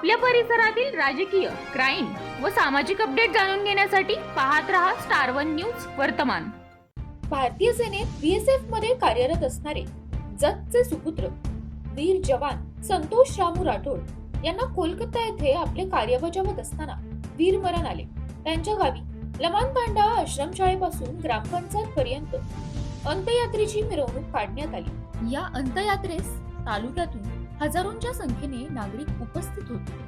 आपल्या परिसरातील राजकीय क्राईम व सामाजिक अपडेट जाणून घेण्यासाठी पाहत रहा स्टार वन न्यूज वर्तमान. भारतीय सेनेत बीएसएफमध्ये कार्यरत असणारे जतचे सुपुत्र वीर जवान संतोष शामू राठोड यांना कोलकाता येथे आपले कार्य बजावत असताना वीरमरण आले. त्यांच्या गावी लमान तांडा आश्रमशाळेपासून ग्रामपंचायत पर्यंत अंत्ययात्रेची मिरवणूक काढण्यात आली. या अंत्ययात्रेस तालुक्यातून हजारोंच्या संख्येने नागरिक उपस्थित होते.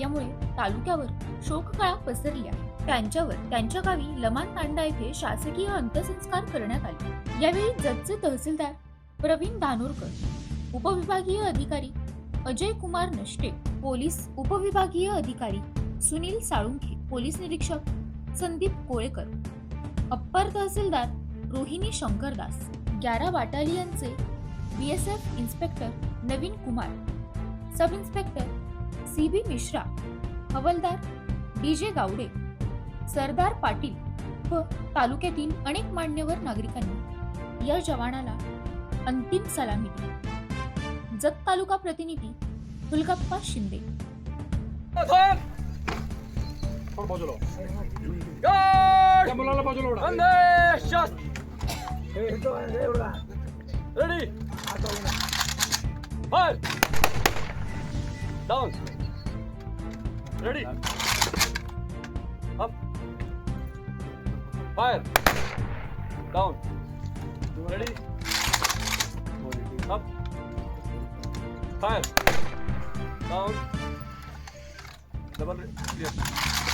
यामुळे तालुक्यावर शोककळा पसरल्या. त्यांच्यावर त्यांच्या गावी लमान तांडा येथे शासकीय अंत्यसंस्कार करण्यात आले. यावेळी जतचे तहसीलदार प्रवीण धानोरकर उपविभागीय अधिकारी अजय कुमार नष्टे पोलीस उपविभागीय अधिकारी सुनील साळुंखे पोलीस निरीक्षक संदीप कोळेकर अप्पर तहसीलदार रोहिणी शंकरदास ग्यारा बाटालियनचे BSF inspector Naveen Kumar sub inspector C B Mishra हवलदार डी जे गावडे सरदार पाटील व तालुक्यातील अनेक मान्यवर नागरिकांनी या जवानाला अंतिम सलामी दिली. जत तालुका प्रतिनिधी हुलगप्पा शिंदे. थोडं बाजूला? मुलाला बाजूला Ready! Fire! Down! Ready! Up! Fire! Down! Ready! Up! Fire! Down! Double clear!